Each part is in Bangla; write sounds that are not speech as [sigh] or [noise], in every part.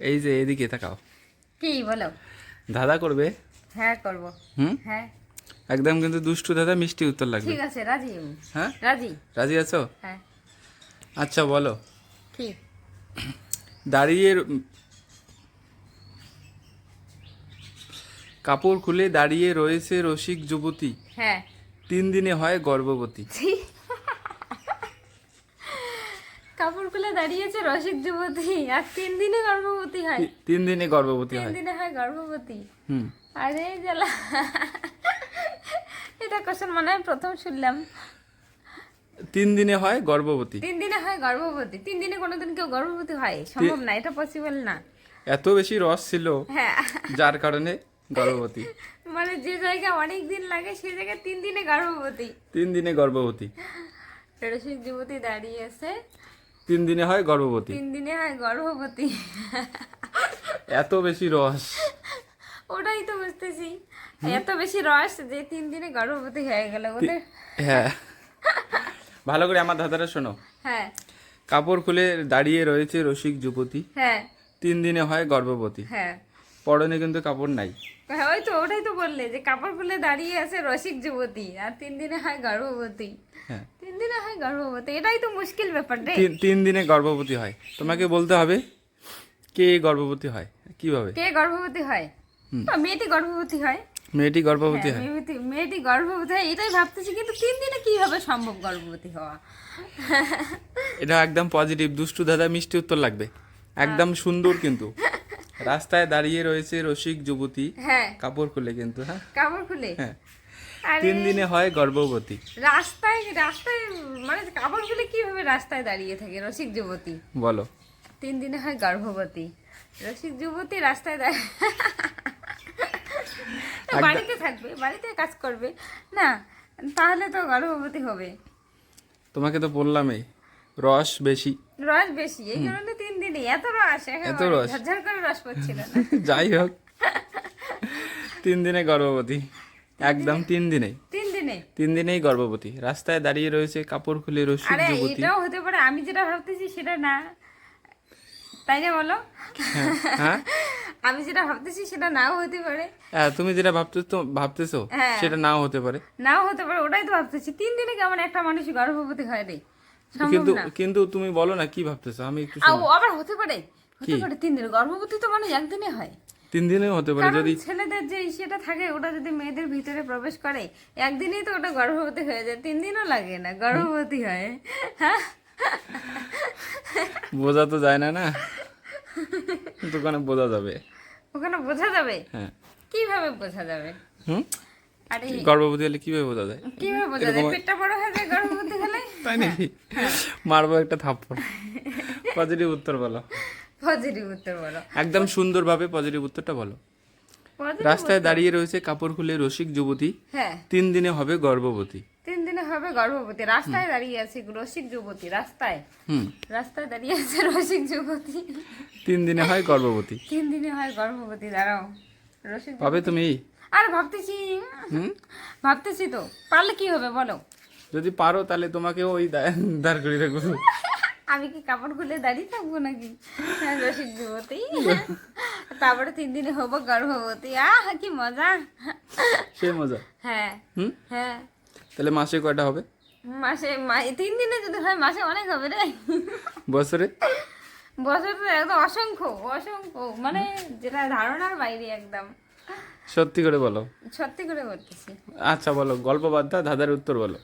এই যে এদিকে তাকাও। কি বলো? দাদা করবে? হ্যাঁ করব। হুম? হ্যাঁ। একদম কিন্তু দুষ্টু দাদা মিষ্টি উত্তর লাগবে। ঠিক আছে রাজি হ্যাঁ? রাজি। রাজি আছো? হ্যাঁ। আচ্ছা বলো। কি? দাঁড়িয়ে কাপড় খুলে দাঁড়িয়ে রয়েছে রসিক যুবতী। হ্যাঁ। তিন দিনে হয় গর্ভবতী। কাপড় খুলে দাঁড়িয়েছে রসিক যুবতী। আর তিন দিনে গর্ভবতী হয়। তিন দিনে গর্ভবতী তিন দিনে হয় গর্ভবতী। হুম। আরে জ্বালা। এটা কোশ্চেন মনে হয় প্রথম শুনলাম। তিন দিনে হয় গর্ভবতী। তিন দিনে হয় গর্ভবতী। তিন দিনে কোনোদিন কেউ গর্ভবতী হয়? সম্ভব না এটা পসিবল না। এত বেশি রস ছিল হ্যাঁ। যার কারণে গর্ভবতী। মানে যে জায়গায় অনেক দিন লাগে সেই জায়গায় তিন দিনে গর্ভবতী। তিন দিনে গর্ভবতী। রসিক যুবতী দাঁড়িয়ে আছে তিন দিনে হয় গর্ভবতী? তিন দিনে হয় গর্ভবতী। এত বেশি রস। ওটাই তো বুঝতেছি। এত বেশি রস যে তিন দিনে গর্ভবতী হয়ে গেল বলে। হ্যাঁ। ভালো করে আমার দাদারা শোনো। হ্যাঁ। কাপড় খুলে দাঁড়িয়ে রয়েছে রসিক যুবতী। হ্যাঁ। তিন দিনে হয় গর্ভবতী। হ্যাঁ। পরনে কিন্তু কাপড় নাই। হ্যাঁ, ওই তো ওটাই তো বললে যে কাপড় খুলে দাঁড়িয়ে আছে রসিক যুবতী আর তিন দিনে হয় গর্ভবতী। হ্যাঁ। তিন দিনে হয় গর্ভবতী এটাই তো মুশকিল ব্যাপার রে। তিন দিনে গর্ভবতী হয়। তোমাকে বলতে হবে কে গর্ভবতী হয় কীভাবে? কে গর্ভবতী হয়? মেয়েটি গর্ভবতী হয়। মেয়েটি গর্ভবতী হ্যাঁ, হয়। মেয়েটি মেয়েটি গর্ভবতী হয় এটাই ভাবতেছি কিন্তু তিন দিনে কীভাবে সম্ভব গর্ভবতী হওয়া? এটা একদম পজিটিভ দুষ্টু দাদা মিষ্টি উত্তর লাগবে। একদম সুন্দর কিন্তু। [laughs] রাস্তায় দাঁড়িয়ে রয়েছে রসিক যুবতী। হ্যাঁ। কাপড় খুলে কিন্তু হ্যাঁ? কাপড় খুলে? হ্যাঁ। তিন দিনে হয় গর্ভবতী। রাস্তায় রাস্তায় মানে কাপড় খুলে কীভাবে রাস্তায় দাঁড়িয়ে থাকে রসিক যুবতী? বলো। তিন দিনে হয় গর্ভবতী। রসিক যুবতী রাস্তায় দাঁড়িয়ে বাড়িতে থাকবে বাড়িতে কাজ করবে। না তাহলে তো গর্ভবতী হবে। তোমাকে তো বললামই রস বেশি। রস বেশি এই কারণে দিনে এত রস এত রস। ঝরঝর করে রস পড়ছিল [laughs] যাই হোক। তিন দিনে গর্ভবতী একদম তিন দিনে। তিন দিনে। তিন দিনেই গর্ভবতী। রাস্তায় দাঁড়িয়ে রয়েছে কাপড় খুলে আরে এটাও হতে পারে আমি যেটা ভাবতেছি সেটা না। তাই না বলো? হ্যাঁ, হ্যাঁ। [laughs] আমি যেটা ভাবতেছি সেটা নাও হতে পারে। হ্যাঁ, তুমি যেটা ভাবতেছো ভাবতেছো হ্যাঁ। সেটা নাও হতে পারে। নাও হতে পারে ওটাই তো ভাবতেছি। তিন দিনে কেমন একটা মানুষ গর্ভবতী হয় রে। কিন্তু কিন্তু তুমি বলো না কি ভাবতেছো? আমি একটু। আবার হতে পারে হতে পারে তিন দিন। গর্ভবতী তো মানুষ একদিনে হয়। তিন দিনেও হতে পারে যদি ছেলেদের যে সেটা থাকে ওটা যদি মেয়েদের ভিতরে প্রবেশ করে একদিনেই তো ওটা গর্ভবতী হয়ে যায়। তিন দিনও লাগে না গর্ভবতী হয়। হ্যাঁ বোঝা তো যায় না না? দোকানে বোঝা যাবে। ওখানে বোঝা যাবে? হ্যাঁ। কীভাবে বোঝা যাবে? হুম? আরে। গর্ভবতী হলে কীভাবে বোঝা যায়? কীভাবে বোঝা যায়? পেটটা বড় হয়ে যায় গর্ভবতী হলে? [laughs] তাই নাকি? মারবো একটা থাপ্পড়। পজিটিভ উত্তর বলো। পজিটিভ উত্তর বলো। একদম সুন্দরভাবে পজিটিভ উত্তরটা বলো। রাস্তায় দাঁড়িয়ে রয়েছে কাপড় খুলে রসিক যুবতী। হ্যাঁ। তিন দিনে হবে গর্ভবতী। তিন দিনে হবে গর্ভবতী। রাস্তায় দাঁড়িয়ে আছে রসিক যুবতী রাস্তায়। হুম। রাস্তায় দাঁড়িয়ে আছে রসিক যুবতী। তিন দিনে হয় গর্ভবতী। তিন দিনে হয় গর্ভবতী দাঁড়াও। রসিক পাবে তুমি? আর ভাবতেছি ভাবতেছি তো পারলে কি হবে বলো? যদি পারো তাহলে তোমাকে ওই দাঁড় করিয়ে রাখব। আমি কি কাপড় খুলে দাঁড়িয়ে থাকব নাকি? হ্যাঁ, রসিক যুবতী তারপরে তিন দিনে হব গর্ভবতী আহ কি মজা। সে মজা। হ্যাঁ হ্যাঁ। তাহলে মাসে কয়টা হবে? মাসে তিন দিনে যদি হয় মাসে অনেক হবে রে। বছরে? বছর তো একদম অসংখ্য অসংখ্য মানে যেটা ধারণার বাইরে একদম। সত্যি করে বলো। সত্যি করে বলতেছি। আচ্ছা বলো গল্প বাদ দাও দাদার উত্তর বলো।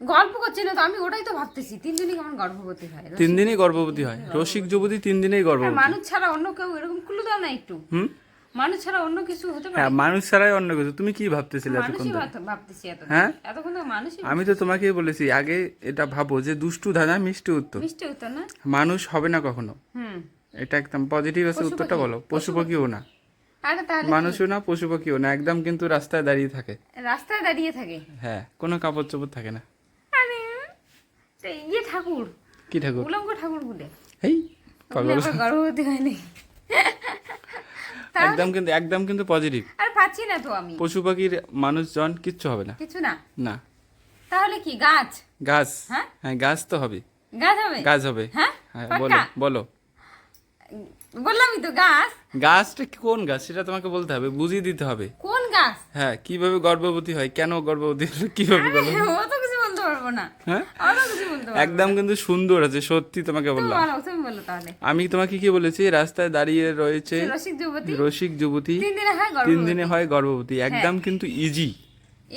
গল্প করছি না তো আমি ওটাই তো ভাবতেছি তিন দিনে কেমন গর্ভবতী হয়? তিন দিনেই গর্ভবতী হয়। রসিক যুবতী তিন দিনেই গর্ভবতী। মানুষ ছাড়া অন্য কেউ এরকম কুলু দাও না একটু। হুম? মানুষ ছাড়া অন্য কিছু হতে পারে? হ্যাঁ মানুষ ছাড়াই অন্য কিছু। তুমি কি ভাবতেছিলে এতক্ষণ? ভাবতেছি এত হ্যাঁ? এতক্ষণ তো মানুষই আমি তো তোমাকেই বলেছি আগে এটা ভাবো যে দুষ্টু দাদা মিষ্টি উত্তর। মিষ্টি হতো না? মানুষ হবে না কখনো। হুম। এটা একদম পজিটিভ আছে উত্তরটা বলো পশু পাখিও না। আরে তাহলে মানুষও না পশু পাখিও না একদম কিন্তু রাস্তায় দাঁড়িয়ে থাকে। রাস্তায় দাঁড়িয়ে থাকে? হ্যাঁ কোনো কাপড় চোপড় থাকে না। আরে ইয়ে ঠাকুর। কি ঠাকুর? উলঙ্গ ঠাকুর বলে এই পাগল। গর্ভবতী হয়নি। একদম কিন্তু একদম কিন্তু পজিটিভ আর পাচ্ছি না তো আমি। পশু পাখির মানুষজন কিচ্ছু হবে না। কিছু না? না। তাহলে কি গাছ? গাছ। হ্যাঁ? হ্যাঁ গাছ তো হবে। গাছ হবে? গাছ হবে। হ্যাঁ? হ্যাঁ বলো বলো। বললামই তো গাছ। গাছটা কোন গাছ? সেটা তোমাকে বলতে হবে বুঝিয়ে দিতে হবে। কোন গাছ? হ্যাঁ কীভাবে গর্ভবতী হয় কেন গর্ভবতী হলো [laughs] কীভাবে গর্ভবতী অত কিছু বলতে পারব না। হ্যাঁ? কিছু বলতে পারব একদম কিন্তু সুন্দর আছে সত্যি তোমাকে তুমি বললাম। বলো তুমি বলো তাহলে। আমি তোমাকে কি বলেছি রাস্তায় দাঁড়িয়ে রয়েছে রসিক যুবতী। রসিক যুবতী। তিন দিনে হয় তিন গর্ভবতী। দিনে হয় গর্ভবতী একদম কিন্তু ইজি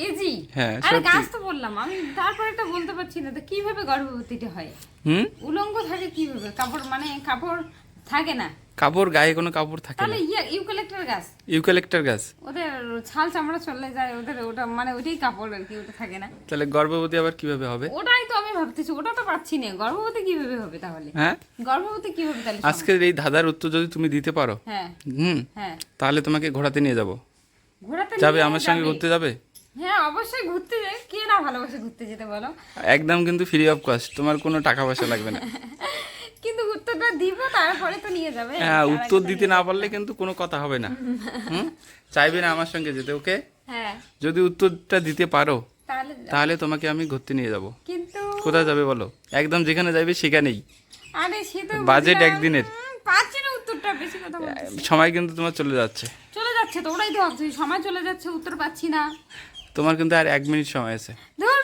ইজি হ্যাঁ, আরে গাছ তো বললাম আমি তারপরে তো বলতে পারছি না তো কীভাবে গর্ভবতীটা হয়? হুম? উলঙ্গ থাকে কীভাবে? কাপড় মানে কাপড় থাকে না? কাপড় গায়ে কোনো কাপড় থাকে তাহলে না। ইয়ে ইউক্যালিপ্টার গাছ? ইউক্যালেক্টার গাছ। ওদের ছাল চামড়া চলে যায় ওদের ওটা মানে ওইটাই কাপড় আর কি ওটা থাকে না। তাহলে গর্ভবতী আবার কীভাবে হবে? ওটাই তো আমি ভাবতেছি ওটা তো পাচ্ছি না। গর্ভবতী কীভাবে হবে তাহলে? হ্যাঁ? গর্ভবতী কীভাবে তাহলে আজকের এই ধাঁধার উত্তর যদি তুমি দিতে পারো হ্যাঁ। হুম হ্যাঁ। তাহলে তোমাকে ঘোরাতে নিয়ে যাব। ঘোরাতে যাবে আমার সঙ্গে ঘুরতে যাবে? হ্যাঁ অবশ্যই ঘুরতে যাই। কে না ভালোবাসে ঘুরতে যেতে বলো? একদম কিন্তু ফ্রি অফ কস্ট তোমার কোনো টাকা পয়সা লাগবে না। [laughs] কিন্তু উত্তরটা দিব তারপরে তো নিয়ে যাবে। হ্যাঁ উত্তর দিতে না পারলে কিন্তু কোনো কথা হবে না। হুম? চাইবে না আমার সঙ্গে যেতে ওকে? হ্যাঁ। যদি উত্তরটা দিতে পারো তাহলে তোমাকে আমি ঘুরতে নিয়ে যাব। কিন্তু কোথায় যাবে বলো? একদম যেখানে যাবে সেখানেই। আরে সে তো বাজেট একদিনের। পাচ্ছি না উত্তরটা বেশি কথা বলতেছি সময় কিন্তু তোমার চলে যাচ্ছে। চলে যাচ্ছে তো ওটাই তো ভাবছি সময় চলে যাচ্ছে উত্তর পাচ্ছি না। তোমার কিন্তু আর এক মিনিট সময় আছে। ধর।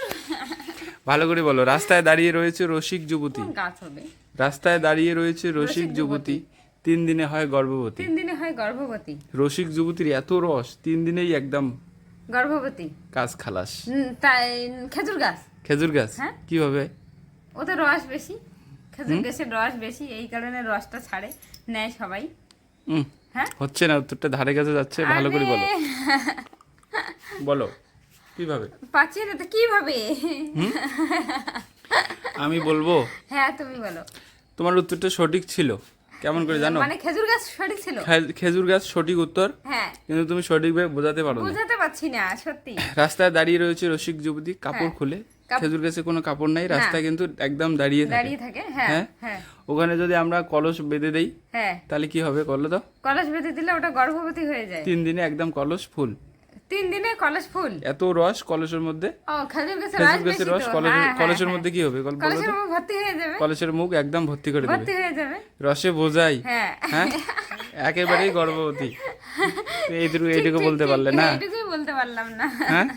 ভালো করে বলো রাস্তায় দাঁড়িয়ে রয়েছে রসিক যুবতী। গাছ হবে? রাস্তায় দাঁড়িয়ে রয়েছে রসিক যুবতী। তিন দিনে হয় গর্ভবতী। তিন দিনে হয় গর্ভবতী। রসিক যুবতীর এত রস তিন দিনেই একদম গর্ভবতী। কাজ খালাস। তাই খেজুর গাছ। খেজুর গাছ? হ্যাঁ। কীভাবে? ওতে রস বেশি। খেজুর গাছের রস বেশি এই কারণে রসটা ছাড়ে নেয় সবাই। হ্যাঁ? হচ্ছে না উত্তরটা ধারে কাছে যাচ্ছে ভালো করে বলো। বলো। কীভাবে? পাচ্ছি না তো কীভাবে আমি বলব? হ্যাঁ তুমি বলো। তোমার উত্তরটা সঠিক ছিল। কেমন করে জানো? মানে খেজুর গাছ সঠিক ছিল? খেজুর গাছ সঠিক উত্তর হ্যাঁ। কিন্তু তুমি সঠিকভাবে বোঝাতে পারো না। বুঝাতে পারছি না সত্যি। রাস্তায় দাঁড়িয়ে রয়েছে রসিক যুবতী কাপড় হ্যাঁ। খুলে খেজুর গাছে কোনো কাপড় নাই রাস্তায় কিন্তু একদম দাঁড়িয়ে থাকে। দাঁড়িয়ে থাকে হ্যাঁ হ্যাঁ? হ্যাঁ। ওখানে যদি আমরা কলস বেঁধে দেই হ্যাঁ। তাহলে কি হবে বলো তো? কলস বেঁধে দিলে ওটা গর্ভবতী হয়ে যায়। তিন দিনে একদম কলস ফুল। তিন দিনে কলেজ ফুল? এত রস কলেজের মধ্যে? ও খেজুর গাছের রস গাছের রস। কলসের হ্যাঁ, হ্যাঁ, হ্যাঁ। মধ্যে কি হবে? কলেজের মুখ ভর্তি হয়ে যাবে। কলসের মুখ একদম ভর্তি করে দেবে। ভর্তি হয়ে যাবে। রসে বোঝাই। হ্যাঁ। হ্যাঁ? একেবারেই গর্ভবতী। [laughs] এইটুকু এইটুকু বলতে পারলে না? এইটুকুই বলতে পারলাম না। হ্যাঁ?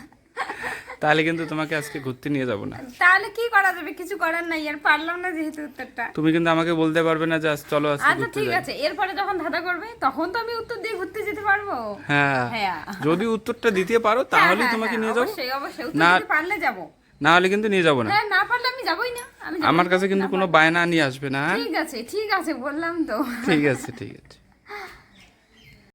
তাহলে কিন্তু তোমাকে আজকে ঘুরতে নিয়ে যাব না। তাহলে কি করা যাবে? কিছু করার নাই আর পারলাম না যেহেতু উত্তরটা। তুমি কিন্তু আমাকে বলতে পারবে না যে চলো আজকে আচ্ছা ঠিক আছে। এরপরে যখন ধাঁধা করবে তখন তো আমি উত্তর দিয়ে ঘুরতে যেতে পারব। হ্যাঁ। হ্যাঁ। যদি উত্তরটা দিতে পারো তাহলে হ্যাঁ, তোমাকে হ্যাঁ, নিয়ে যাব। অবশ্যই অবশ্যই। উত্তর পারলে যাব। না হলে কিন্তু নিয়ে যাব না। হ্যাঁ না পারলে আমি যাবোই না। আমি আমার কাছে কিন্তু কোনো বায়না নিয়ে আসবে না হ্যাঁ? ঠিক আছে ঠিক আছে বললাম তো। ঠিক আছে ঠিক আছে।